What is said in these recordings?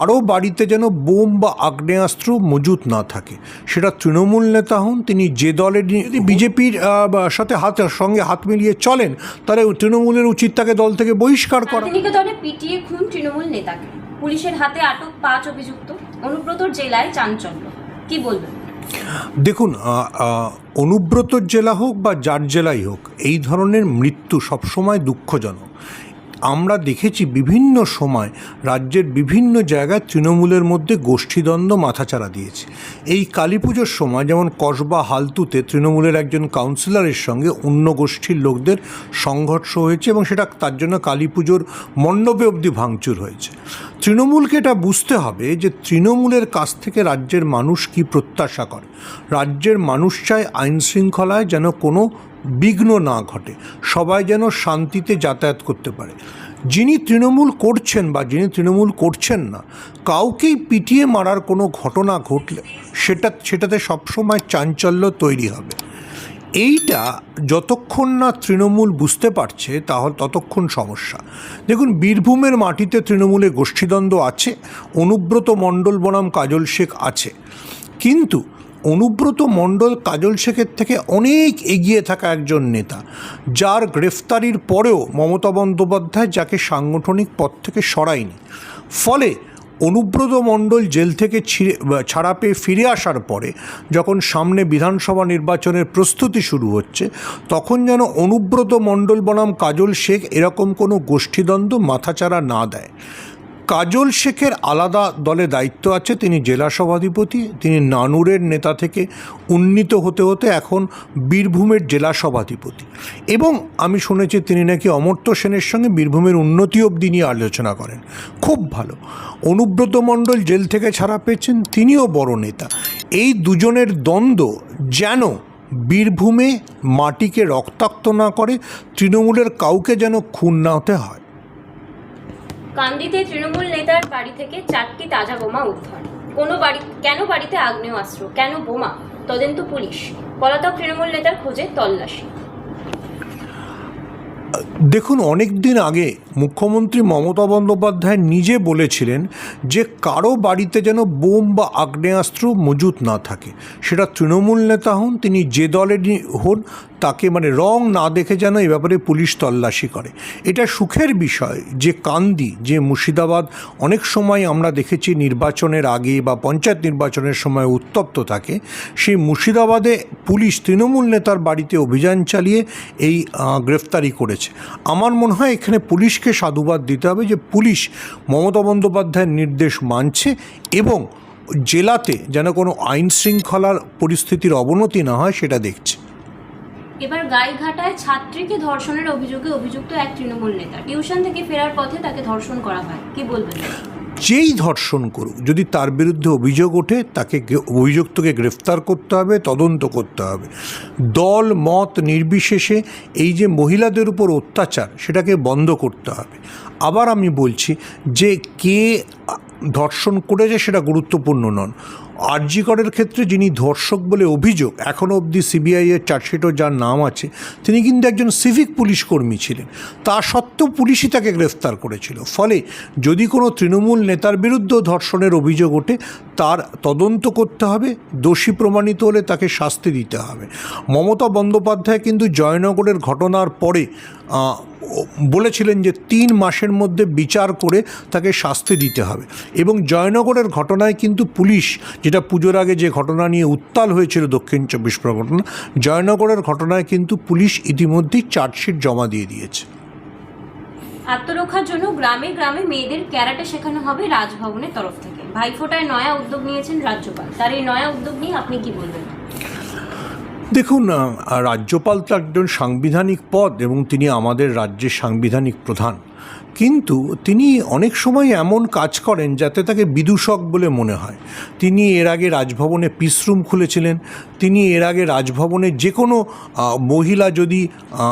আরও বাড়িতে যেন বোম বা আগ্নেয়াস্ত্র মজুত না থাকে। সেটা তৃণমূল নেতা হন তিনি যে দলের যদি বিজেপির সাথে হাত সঙ্গে হাত মিলিয়ে চলেন তাহলে তৃণমূলের উচিত তাকে দল থেকে বহিষ্কার করা। শান্তিনিকেতনে পিটিয়ে খুন তৃণমূল নেতাকে। পুলিশের হাতে আটক পাঁচ অভিযুক্ত। অনুব্রতর জেলায় চাঞ্চল্য। কি বলবেন? দেখুন অনুব্রত জেলা হোক বা যার জেলাই হোক এই ধরনের মৃত্যু সবসময় দুঃখজনক। আমরা দেখেছি বিভিন্ন সময় রাজ্যের বিভিন্ন জায়গায় তৃণমূলের মধ্যে গোষ্ঠীদ্বন্দ্ব মাথাচাড়া দিয়েছে। এই কালী পুজোর সময় যেমন কসবা, হালতুতে তৃণমূলের একজন কাউন্সিলরের সঙ্গে অন্য গোষ্ঠীর লোকদের সংঘর্ষ হয়েছে এবং সেটা তার জন্য কালী পুজোর মণ্ডপে অবধি ভাঙচুর হয়েছে। তৃণমূলকে এটা বুঝতে হবে যে তৃণমূলের কাছ থেকে রাজ্যের মানুষ কি প্রত্যাশা করে। রাজ্যের মানুষ চায় আইন শৃঙ্খলায় যেন কোনো বিঘ্ন না ঘটে, সবাই যেন শান্তিতে যাতায়াত করতে পারে। যিনি তৃণমূল করছেন বা যিনি তৃণমূল করছেন না, কাউকেই পিটিয়ে মারার কোনো ঘটনা ঘটলে সেটা, সেটাতে সবসময় চাঞ্চল্য তৈরি হবে। এইটা যতক্ষণ না তৃণমূল বুঝতে পারছে তাহলে ততক্ষণ সমস্যা। দেখুন, বীরভূমের মাটিতে তৃণমূলে গোষ্ঠীদ্বন্দ্ব আছে, অনুব্রত মণ্ডল বনাম কাজল শেখ আছে। কিন্তু অনুব্রত মণ্ডল কাজল শেখের থেকে অনেক এগিয়ে থাকা একজন নেতা, যার গ্রেফতারির পরেও মমতা বন্দ্যোপাধ্যায় যাকে সাংগঠনিক পদ থেকে সরায়নি। ফলে অনুব্রত মণ্ডল জেল থেকে ছিঁড়ে পেয়ে ফিরে আসার পরে যখন সামনে বিধানসভা নির্বাচনের প্রস্তুতি শুরু হচ্ছে, তখন যেন অনুব্রত মণ্ডল বনাম কাজল শেখ এরকম কোনো গোষ্ঠীদ্বন্দ্ব মাথাচাড়া না দেয়। কাজল শেখের আলাদা দলে দায়িত্ব আছে। তিনি জেলা সভাধিপতি, তিনি নানুরের নেতা থেকে উন্নীত হতে হতে এখন বীরভূমের জেলা সভাধিপতি। এবং আমি শুনেছি তিনি নাকি অমর্ত্য সেনের সঙ্গে বীরভূমের উন্নতি অবধি নিয়ে আলোচনা করেন। খুব ভালো। অনুব্রত মণ্ডল জেল থেকে ছাড়া পেয়েছেন, তিনিও বড় নেতা। এই দুজনের দ্বন্দ্ব যেন বীরভূমে মাটিকে রক্তাক্ত না করে, তৃণমূলের কাউকে যেন খুন না হতে হয়। কান্দিতে তৃণমূল নেতার বাড়ি থেকে চারটি তাজা বোমা উদ্ধার। কোনো বাড়ি, কেন বাড়িতে আগ্নেয় আগ্নেয়াস্ত্র কেন বোমা? তদন্ত পুলিশ। পলাতক তৃণমূল নেতার খোঁজে তল্লাশি। দেখুন, অনেক দিন আগে মুখ্যমন্ত্রী মমতা বন্দ্যোপাধ্যায় নিজে বলেছিলেন যে কারও বাড়িতে যেন বোম বা আগ্নেয়াস্ত্র মজুত না থাকে। সেটা তৃণমূল নেতা হন, তিনি যে দলেরই হন, তাকে মানে রং না দেখে যেন এ ব্যাপারে পুলিশ তল্লাশি করে। এটা সুখের বিষয় যে কান্দি, যে মুর্শিদাবাদ, অনেক সময় আমরা দেখেছি নির্বাচনের আগে বা পঞ্চায়েত নির্বাচনের সময় উত্তপ্ত থাকে। সেই মুর্শিদাবাদে পুলিশ তৃণমূল নেতার বাড়িতে অভিযান চালিয়ে এই গ্রেফতারি করেছে। আমার মনে হয় এখানে পুলিশকে সাধুবাদ দিতে হবে যে পুলিশ মমতা বন্দ্যোপাধ্যায়ের নির্দেশ মানছে এবং জেলাতে যেন কোনো আইন শৃঙ্খলার পরিস্থিতির অবনতি না হয় সেটা দেখছে। এবার গাইঘাটায় ছাত্রীকে ধর্ষণের অভিযোগে অভিযুক্ত এক তৃণমূল নেতা। টিউশন থেকে ফেরার পথে তাকে ধর্ষণ করা হয়। কি বলবেন? যেই ধর্ষণ করুক। যদি তার বিরুদ্ধে অভিযোগ ওঠে, তাকে অভিযুক্তকে গ্রেফতার করতে হবে, তদন্ত করতে হবে। দল, মত নির্বিশেষে এই যে মহিলাদের উপর অত্যাচার, সেটাকে বন্ধ করতে হবে। আবার আমি বলছি যে কে ধর্ষণ করেছে সেটা গুরুত্বপূর্ণ নন। আরজিকরের ক্ষেত্রে যিনি ধর্ষক বলে অভিযোগ এখনও অবধি সিবিআইয়ের চার্জশিটও যার নাম আছে, তিনি কিন্তু একজন সিভিক পুলিশ কর্মী ছিলেন। তা সত্ত্বেও পুলিশই তাকে গ্রেফতার করেছিল। ফলে যদি কোনো তৃণমূল নেতার বিরুদ্ধে ধর্ষণের অভিযোগ ওঠে, তার তদন্ত করতে হবে, দোষী প্রমাণিত হলে তাকে শাস্তি দিতে হবে। মমতা বন্দ্যোপাধ্যায় কিন্তু জয়নগরের ঘটনার পরে বলেছিলেন যে তিন মাসের মধ্যে বিচার করে তাকে শাস্তি দিতে হবে। এবং জয়নগরের ঘটনায় কিন্তু পুলিশ যেটা পুজোর আগে যে ঘটনা নিয়ে উত্তাল হয়েছিল দক্ষিণ চব্বিশ পরগনা জয়নগরের ঘটনায় কিন্তু পুলিশ ইতিমধ্যেই চার্জশিট জমা দিয়ে দিয়েছে। আত্মরক্ষার জন্য গ্রামে গ্রামে মেয়েদের ক্যারাটে শেখানো হবে রাজভবনের তরফ থেকে। ভাইফোঁটায় নয়া উদ্যোগ নিয়েছেন রাজ্যপাল। তার এই নয়া উদ্যোগ নিয়ে আপনি কি বলবেন? দেখুন রাজ্যপাল তো একজন সাংবিধানিক পদ এবং তিনি আমাদের রাজ্যের সাংবিধানিক প্রধান। কিন্তু তিনি অনেক সময় এমন কাজ করেন যাতে তাকে বিদূষক বলে মনে হয়। তিনি এর আগে রাজভবনে পিসরুম খুলেছিলেন। তিনি এর আগে রাজভবনে যে কোনো মহিলা যদি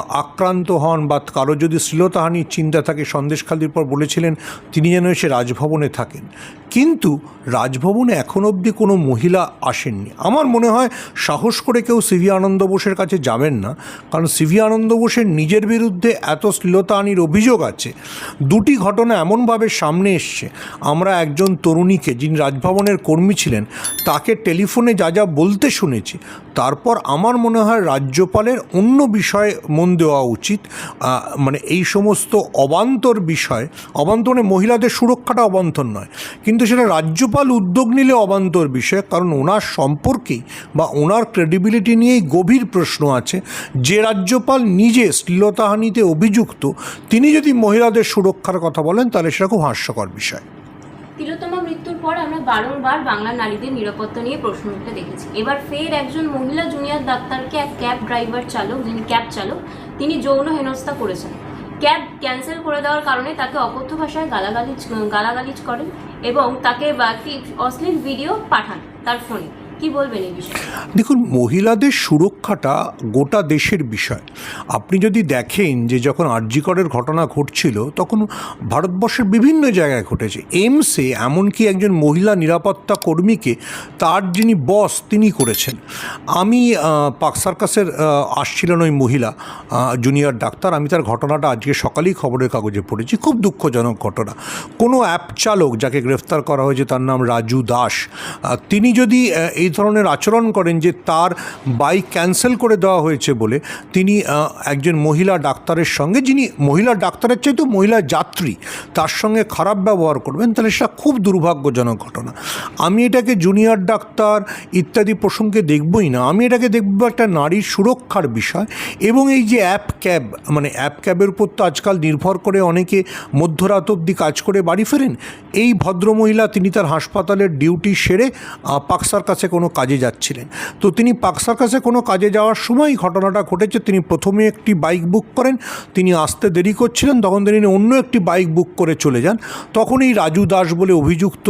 আক্রান্ত হন বা কারও যদি শ্লীলতাহানির চিন্তা থাকে সন্দেশখালির পর বলেছিলেন, তিনি যেন এসে রাজভবনে থাকেন। কিন্তু রাজভবনে এখন অবধি কোনো মহিলা আসেননি। আমার মনে হয় সাহস করে কেউ সিভি আনন্দ বোসের কাছে যাবেন না। কারণ সিভি আনন্দ বোসের নিজের বিরুদ্ধে এত শ্লীলতাহানির অভিযোগ আছে। দুটি ঘটনা এমনভাবে সামনে এসছে। আমরা একজন তরুণীকে, যিনি রাজভবনের কর্মী ছিলেন, তাকে টেলিফোনে যা যা বলতে শুনেছি। তারপর আমার মনে হয় রাজ্যপালের অন্য বিষয়ে মন দেওয়া উচিত। মানে এই সমস্ত অবান্তর বিষয়, অবান্তর মানে মহিলাদের সুরক্ষাটা অবান্তর নয়। কিন্তু সেটা রাজ্যপাল উদ্যোগ নিলে অবান্তর বিষয়, কারণ ওনার সম্পর্কেই বা ওনার ক্রেডিবিলিটি নিয়েই গভীর প্রশ্ন আছে। যে রাজ্যপাল নিজে শ্লীলতাহানিতে অভিযুক্ত, তিনি যদি মহিলাদের সুরক্ষার কথা বলেন, তাহলে সেটা খুব হাস্যকর বিষয়। তিলোত্তমা মৃত্যুর পর আমরা বারংবার বাংলা নারীদের নিরাপত্তা নিয়ে প্রশ্ন উঠতে দেখেছি। এবার ফের একজন মহিলা জুনিয়র ডাক্তারকে এক ক্যাব ড্রাইভার চালক, যিনি ক্যাব চালক, তিনি যৌন হেনস্থা করেছেন। ক্যাব ক্যান্সেল করে দেওয়ার কারণে তাকে অকথ্য ভাষায় গালাগালিজ গালাগালিজ করেন এবং তাকে একটি অশ্লীল ভিডিও পাঠান তার ফোনে। কি বলবেন এই বিষয়ে? দেখুন মহিলাদের সুরক্ষাটা গোটা দেশের বিষয়। আপনি যদি দেখেন যে যখন আরজিকরের ঘটনা ঘটছিল তখন ভারতবর্ষের বিভিন্ন জায়গায় ঘটেছে। এমসে এমনকি একজন মহিলা নিরাপত্তা কর্মীকে তার যিনি বস তিনি করেছেন। আমি পাক সার্কাসের আসছিলেন ওই মহিলা জুনিয়র ডাক্তার। আমি তার ঘটনাটা আজকে সকালেই খবরের কাগজে পড়েছি। খুব দুঃখজনক ঘটনা। কোনো অ্যাপ চালক যাকে গ্রেফতার করা হয়েছে তার নাম রাজু দাস। তিনি যদি আহ, ধরনের আচরণ করেন যে তার বাইক ক্যান্সেল করে দেওয়া হয়েছে বলে তিনি একজন মহিলা ডাক্তারের সঙ্গে, যিনি মহিলা ডাক্তারের চাইতেও মহিলা যাত্রী, তার সঙ্গে খারাপ ব্যবহার করবেন, তাহলে সেটা খুব দুর্ভাগ্যজনক ঘটনা। আমি এটাকে জুনিয়র ডাক্তার ইত্যাদি প্রসঙ্গে দেখবই না। আমি এটাকে দেখব একটা নারীর সুরক্ষার বিষয় এবং এই যে অ্যাপ ক্যাব মানে অ্যাপ ক্যাবের উপর তো আজকাল নির্ভর করে অনেকে মধ্যরাত অবধি কাজ করে বাড়ি ফেরেন, এই ভদ্রমহিলা তিনি তার হাসপাতালের ডিউটি সেরে পাকসার কাছে কোনো কাজে যাচ্ছিলেন। তো তিনি পাকসার কাছে কোনো কাজে যাওয়ার সময় ঘটনাটা ঘটেছে। তিনি প্রথমে একটি বাইক বুক করেন, তিনি আসতে দেরি করছিলেন, তখন তিনি অন্য একটি বাইক বুক করে চলে যান। তখন এই রাজু দাস বলে অভিযুক্ত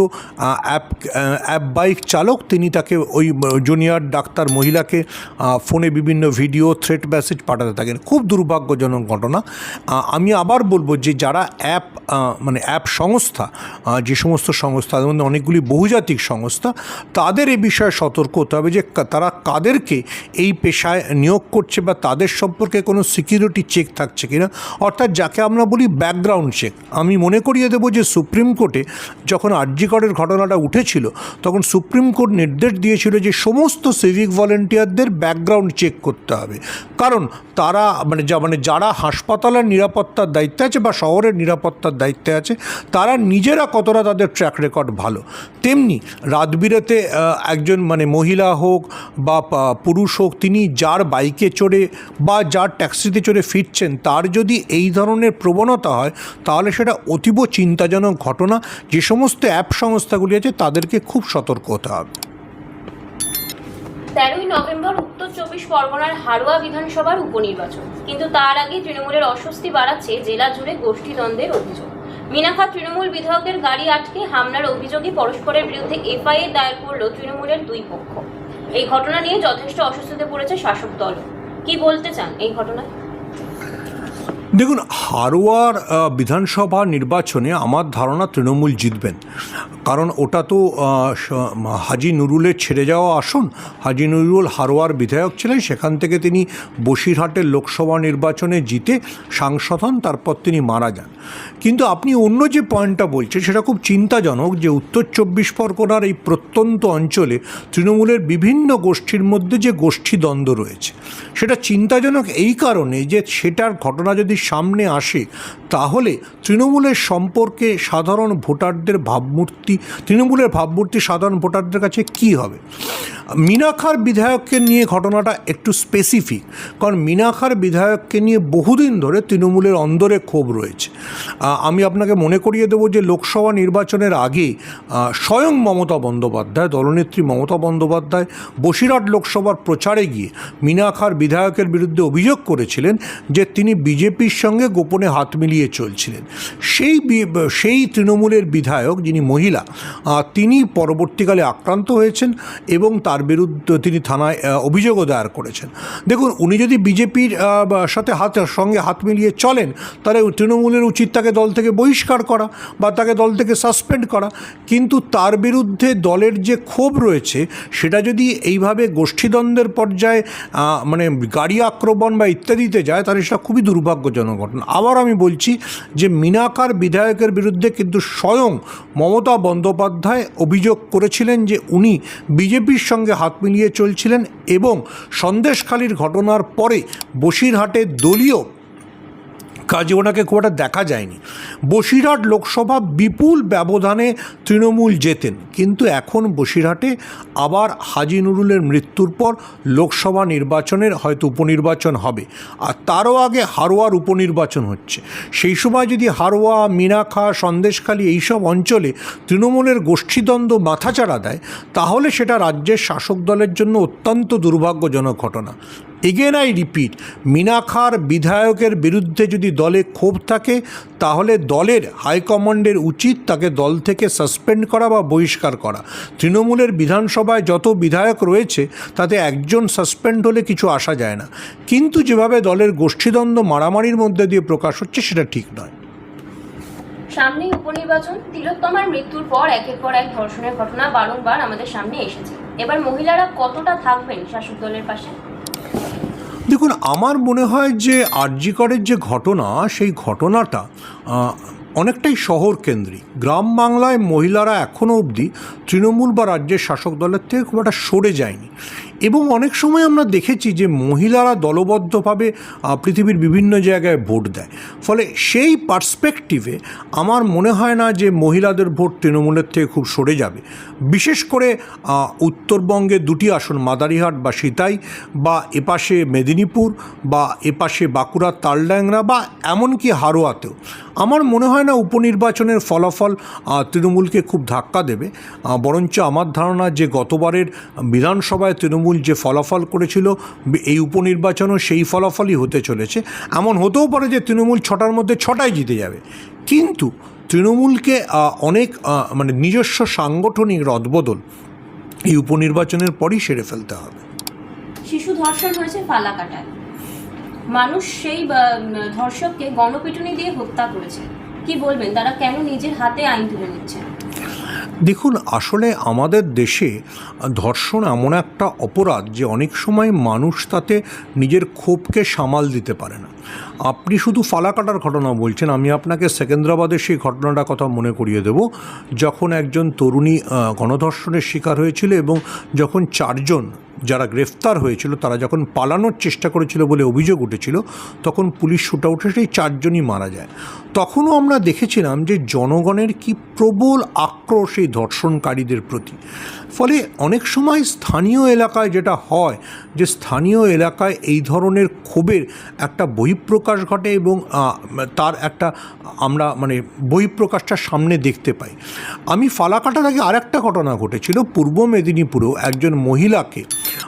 অ্যাপ অ্যাপ বাইক চালক, তিনি তাকে ওই জুনিয়র ডাক্তার মহিলাকে ফোনে বিভিন্ন ভিডিও, থ্রেট মেসেজ পাঠাতে থাকেন। খুব দুর্ভাগ্যজনক ঘটনা। আমি আবার বলব যে যারা অ্যাপ মানে অ্যাপ সংস্থা যে সমস্ত সংস্থা তাদের মধ্যে অনেকগুলি বহুজাতিক সংস্থা, তাদের এ বিষয়ে সতর্ক হতে হবে যে তারা কাদেরকে এই পেশায় নিয়োগ করছে বা তাদের সম্পর্কে কোনো সিকিউরিটি চেক থাকছে কিনা? অর্থাৎ যাকে আমরা বলি ব্যাকগ্রাউন্ড চেক আমি মনে করিয়ে দেবো যে সুপ্রিম কোর্টে যখন আরজিকরের ঘটনাটা উঠেছিল, তখন সুপ্রিম কোর্ট নির্দেশ দিয়েছিল যে সমস্ত সিভিক ভলেন্টিয়ারদের ব্যাকগ্রাউন্ড চেক করতে হবে। কারণ তারা মানে যা মানে যারা হাসপাতালের নিরাপত্তার দায়িত্বে আছে বা শহরের নিরাপত্তার দায়িত্বে আছে, তারা নিজেরা কতটা তাদের ট্র্যাক রেকর্ড ভালো। তেমনি রাতবিরেতে একজন মানে মহিলা হোক বা পুরুষ হোক, তিনি যার বাইকে চড়ে বা যার ট্যাক্সিতে চড়ে ফিরছেন, তার যদি এই ধরনের প্রবণতা হয়, তাহলে সেটা অতীব চিন্তাজনক ঘটনা। যে সমস্ত অ্যাপ সংস্থাগুলি আছে, তাদেরকে খুব সতর্ক হতে হবে। তেরোই নভেম্বর উত্তর চব্বিশ পরগনার হাড়োয়া বিধানসভার উপনির্বাচন। কিন্তু তার আগে তৃণমূলের অস্বস্তি বাড়াচ্ছে জেলা জুড়ে গোষ্ঠীদ্বন্দ্বের অভিযোগ। মিনাখা তৃণমূল বিধায়কের গাড়ি আটকে হামলার অভিযোগে পরস্পরের বিরুদ্ধে এফআইআর দায়ের করল তৃণমূলের দুই পক্ষ। এই ঘটনা নিয়ে যথেষ্ট অসুস্থতে পড়েছে শাসক দল। কি বলতে চান এই ঘটনায়? দেখুন, হারোয়ার বিধানসভা নির্বাচনে আমার ধারণা তৃণমূল জিতবেন। কারণ ওটা তো হাজি নুরুলের ছেড়ে যাওয়া আসন। হাজি নুরুল হারোয়ার বিধায়ক ছিলেন। সেখান থেকে তিনি বসিরহাটের লোকসভা নির্বাচনে জিতে সাংসদ হন, তারপর তিনি মারা যান। কিন্তু আপনি অন্য যে পয়েন্টটা বলছেন, সেটা খুব চিন্তাজনক যে উত্তর চব্বিশ পরগনার এই প্রত্যন্ত অঞ্চলে তৃণমূলের বিভিন্ন গোষ্ঠীর মধ্যে যে গোষ্ঠী দ্বন্দ্ব রয়েছে, সেটা চিন্তাজনক এই কারণে যে সেটার ঘটনা যদি সামনে আসে তাহলে তৃণমূলের সম্পর্কে সাধারণ ভোটারদের ভাবমূর্তি, তৃণমূলের ভাবমূর্তি সাধারণ ভোটারদের কাছে কি হবে? মিনাখার বিধায়ককে নিয়ে ঘটনাটা একটু স্পেসিফিক কারণ মিনাখার বিধায়ককে নিয়ে বহুদিন ধরে তৃণমূলের অন্দরে ক্ষোভ রয়েছে। আমি আপনাকে মনে করিয়ে দেবো যে লোকসভা নির্বাচনের আগে স্বয়ং মমতা বন্দ্যোপাধ্যায়, দলনেত্রী মমতা বন্দ্যোপাধ্যায় বসিরহাট লোকসভার প্রচারে গিয়ে মিনাখার বিধায়কের বিরুদ্ধে অভিযোগ করেছিলেন যে তিনি বিজেপির সঙ্গে গোপনে হাত মিলিয়ে মিলিয়ে চলছিলেন। সেই সেই তৃণমূলের বিধায়ক যিনি মহিলা তিনি পরবর্তীকালে আক্রান্ত হয়েছেন এবং তার বিরুদ্ধে তিনি থানায় অভিযোগও দায়ের করেছেন। দেখুন, উনি যদি বিজেপির সাথে হাত, সঙ্গে হাত মিলিয়ে চলেন, তাহলে তৃণমূলের উচিত তাকে দল থেকে বহিষ্কার করা বা তাকে দল থেকে সাসপেন্ড করা। কিন্তু তার বিরুদ্ধে দলের যে ক্ষোভ রয়েছে, সেটা যদি এইভাবে গোষ্ঠীদ্বন্দ্বের পর্যায়ে মানে গাড়ি আক্রমণ বা ইত্যাদিতে যায়, তাহলে সেটা খুবই দুর্ভাগ্যজনক ঘটনা। আবার আমি বলছি যে মিনাকার বিধায়কের বিরুদ্ধে কিন্তু স্বয়ং মমতা বন্দ্যোপাধ্যায় অভিযোগ করেছিলেন যে উনি বিজেপির সঙ্গে হাত মিলিয়ে চলছিলেন এবং সন্দেশখালীর ঘটনার পরে বসিরহাটে দলীয় কাজে ওনাকে খুব একটা দেখা যায়নি। বসিরহাট লোকসভা বিপুল ব্যবধানে তৃণমূল জেতেন। কিন্তু এখন বসিরহাটে আবার হাজি নুরুলের মৃত্যুর পর লোকসভা নির্বাচনের হয়তো উপনির্বাচন হবে। আর তারও আগে হারোয়ার উপনির্বাচন হচ্ছে। সেই সময় যদি হারোয়া মিনাখা সন্দেশখালী এইসব অঞ্চলে তৃণমূলের গোষ্ঠীদ্বন্দ্ব মাথাচাড়া দেয়, তাহলে সেটা রাজ্যের শাসক দলের জন্য অত্যন্ত দুর্ভাগ্যজনক ঘটনা। এগেন আই রিপিট মিনাখার বিধায়কের বিরুদ্ধে যদি দলে ক্ষোভ থাকে, তাহলে দলের হাইকমান্ডের উচিত তাকে দল থেকে সাসপেন্ড করা বা বহিষ্কার করা। তৃণমূলের বিধানসভায় যত বিধায়ক রয়েছে, তাতে একজন সাসপেন্ড হলে কিছু আসা যায় না। কিন্তু যেভাবে দলের গোষ্ঠীদ্বন্দ্ব মারামারির মধ্যে দিয়ে প্রকাশ হচ্ছে, সেটা ঠিক নয়। সামনেই উপনির্বাচন, তিলোত্তমার মৃত্যুর পর একের পর এক ধর্ষণের ঘটনা বারংবার আমাদের সামনে এসেছে। এবার মহিলারা কতটা থাকবেন শাসক দলের পাশে? দেখুন, আমার মনে হয় যে আরজিকরের যে ঘটনা, সেই ঘটনাটা অনেকটাই শহর কেন্দ্রিক গ্রাম বাংলায় মহিলারা এখনও অবধি তৃণমূল বা রাজ্যের শাসক দলের থেকে খুব একটা সরে যায়নি। এবং অনেক সময় আমরা দেখেছি যে মহিলারা দলবদ্ধভাবে পৃথিবীর বিভিন্ন জায়গায় ভোট দেয়। ফলে সেই পার্সপেক্টিভে আমার মনে হয় না যে মহিলাদের ভোট তৃণমূলের থেকে খুব সরে যাবে। বিশেষ করে উত্তরবঙ্গে দুটি আসন, মাদারিহাট বা সিতাই বা এপাশে মেদিনীপুর বা এপাশে বাঁকুড়ার তালডাংরা বা এমনকি হারোয়াতেও। আমার মনে হয় না উপনির্বাচনের ফলাফল তৃণমূলকে খুব ধাক্কা দেবে। বরঞ্চ আমার ধারণা যে গতবারের বিধানসভায় তৃণমূল যে ফলাফল করেছিল, এই উপনির্বাচনও সেই ফলাফলই হতে চলেছে। এমন হতেও পারে যে তৃণমূল ছটার মধ্যে ছটাই জিতে যাবে। কিন্তু তৃণমূলকে অনেক মানে নিজস্ব সাংগঠনিক রদবদল এই উপনির্বাচনের পরই সেরে ফেলতে হবে। শিশু ধর্ষণ হয়েছে ফালাকাটায়। মানুষ সেই ধর্ষককে গণপিটুনি দিয়ে হত্যা করেছে। কি বলবেন? তারা কেন নিজের হাতে আইন তুলে দেখুন, আসলে আমাদের দেশে ধর্ষণ এমন একটা অপরাধ যে অনেক সময় মানুষ তাতে নিজের ক্ষোভকে সামাল দিতে পারে না। আপনি শুধু ফালাকাটার ঘটনা বলছেন, আমি আপনাকে সেকেন্দ্রাবাদের সেই ঘটনাটা কথা মনে করিয়ে দেব। যখন একজন তরুণী গণধর্ষণের শিকার হয়েছিল এবং যখন চারজন যারা গ্রেফতার হয়েছিল, তারা যখন পালানোর চেষ্টা করেছিল বলে অভিযোগ উঠেছিল, তখন পুলিশ শুটা উঠে সেই চারজনই মারা যায়। তখনও আমরা দেখেছিলাম যে জনগণের কি প্রবল আক্রোশ এই ধর্ষণকারীদের প্রতি। ফলে অনেক সময় স্থানীয় এলাকায় যেটা হয় যে স্থানীয় এলাকায় এই ধরনের ক্ষোভের একটা বহিঃপ্রকাশ ঘটে এবং তার একটা, আমরা মানে বহিঃপ্রকাশটা সামনে দেখতে পাই। আমি ফালাকাটার আগে আরেকটা ঘটনা ঘটেছিল। পূর্ব মেদিনীপুরেও একজন মহিলাকে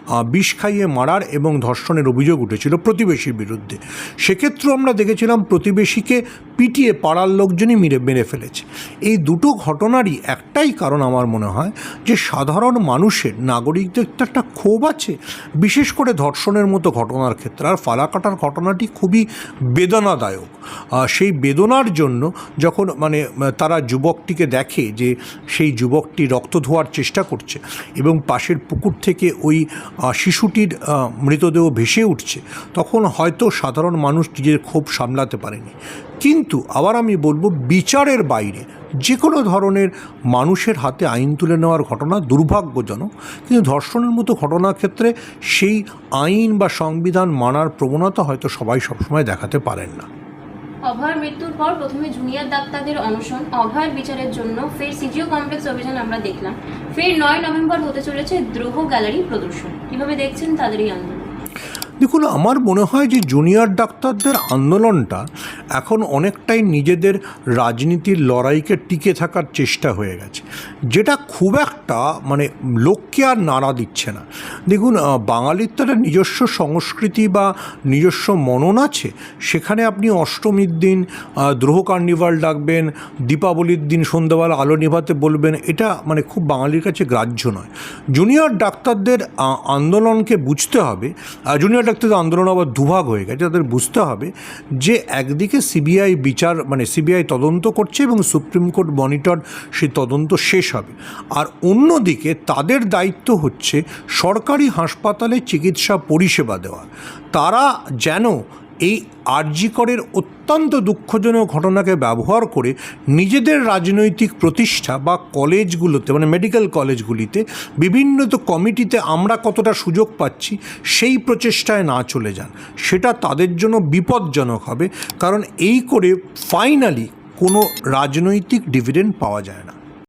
বিষ খাইয়ে মারার এবং ধর্ষণের অভিযোগ উঠেছিল প্রতিবেশীর বিরুদ্ধে। সেক্ষেত্রেও আমরা দেখেছিলাম প্রতিবেশীকে পিটিয়ে পাড়ার লোকজনই মেরে মেরে ফেলেছে। এই দুটো ঘটনারই একটাই কারণ আমার মনে হয় যে সাধারণ মানুষের, নাগরিকদের তো একটা ক্ষোভ আছে। বিশেষ করে ধর্ষণের মতো ঘটনার ক্ষেত্রে। আর ফালাকাটার ঘটনাটি খুবই বেদনাদায়ক। সেই বেদনার জন্য যখন মানে তারা যুবকটিকে দেখে যে সেই যুবকটি রক্ত ধোয়ার চেষ্টা করছে এবং পাশের পুকুর থেকে ওই শিশুটির মৃতদেহ ভেসে উঠছে, তখন হয়তো সাধারণ মানুষ নিজের ক্ষোভ সামলাতে পারেনি। কিন্তু আবার আমি বলব, বিচারের বাইরে যে কোনো ধরনের মানুষের হাতে আইন তুলে নেওয়ার ঘটনা দুর্ভাগ্যজনক। কিন্তু ধর্ষণের মতো ঘটনার ক্ষেত্রে সেই আইন বা সংবিধান মানার প্রবণতা হয়তো সবাই সবসময় দেখাতে পারেন না। অভয়ের মৃত্যুর পর প্রথমে জুনিয়র ডাক্তারদের অনশন, অভয়ের বিচারের জন্য ফের সিজিও কমপ্লেক্স অভিযান আমরা দেখলাম। ফের নয় নভেম্বর হতে চলেছে দ্রোহ গ্যালারি প্রদর্শন। কীভাবে দেখছেন তাদের এই আন্দোলন? দেখুন আমার মনে হয় যে জুনিয়র ডাক্তারদের আন্দোলনটা এখন অনেকটাই নিজেদের রাজনীতির লড়াইকে টিকে থাকার চেষ্টা হয়ে গেছে। যেটা খুব একটা মানে লোককে আর নাড়া দিচ্ছে না। দেখুন বাঙালির তো নিজস্ব সংস্কৃতি বা নিজস্ব মনন আছে। সেখানে আপনি অষ্টমীর দিন দ্রোহ কার্নিভাল ডাকবেন দীপাবলির দিন সন্ধ্যাবেলা আলো নিভাতে বলবেন এটা মানে খুব বাঙালির কাছে গ্রাহ্য নয়। জুনিয়র ডাক্তারদের আন্দোলনকে বুঝতে হবে। আহ, জুনিয়র তো আন্দোলন আবার দুভাগ হয়ে গেছে, তাদের বুঝতে হবে যে একদিকে সিবিআই বিচার মানে সিবিআই তদন্ত করছে এবং সুপ্রিম কোর্ট মনিটর সে তদন্ত শেষ হবে। আর অন্যদিকে তাদের দায়িত্ব হচ্ছে সরকারি হাসপাতালে চিকিৎসা পরিষেবা দেওয়া। তারা যেন এই আরজিকরের অত্যন্ত দুঃখজনক ঘটনাকে ব্যবহার করে নিজেদের রাজনৈতিক প্রতিষ্ঠা বা কলেজগুলোতে মানে মেডিকেল কলেজগুলিতে, বিভিন্ন তো কমিটিতে আমরা কতটা সুযোগ পাচ্ছি, সেই প্রচেষ্টায় না চলে যান। সেটা তাদের জন্য বিপজ্জনক হবে, কারণ এই করে ফাইনালি কোনো রাজনৈতিক ডিভিডেন্ড পাওয়া যায় না।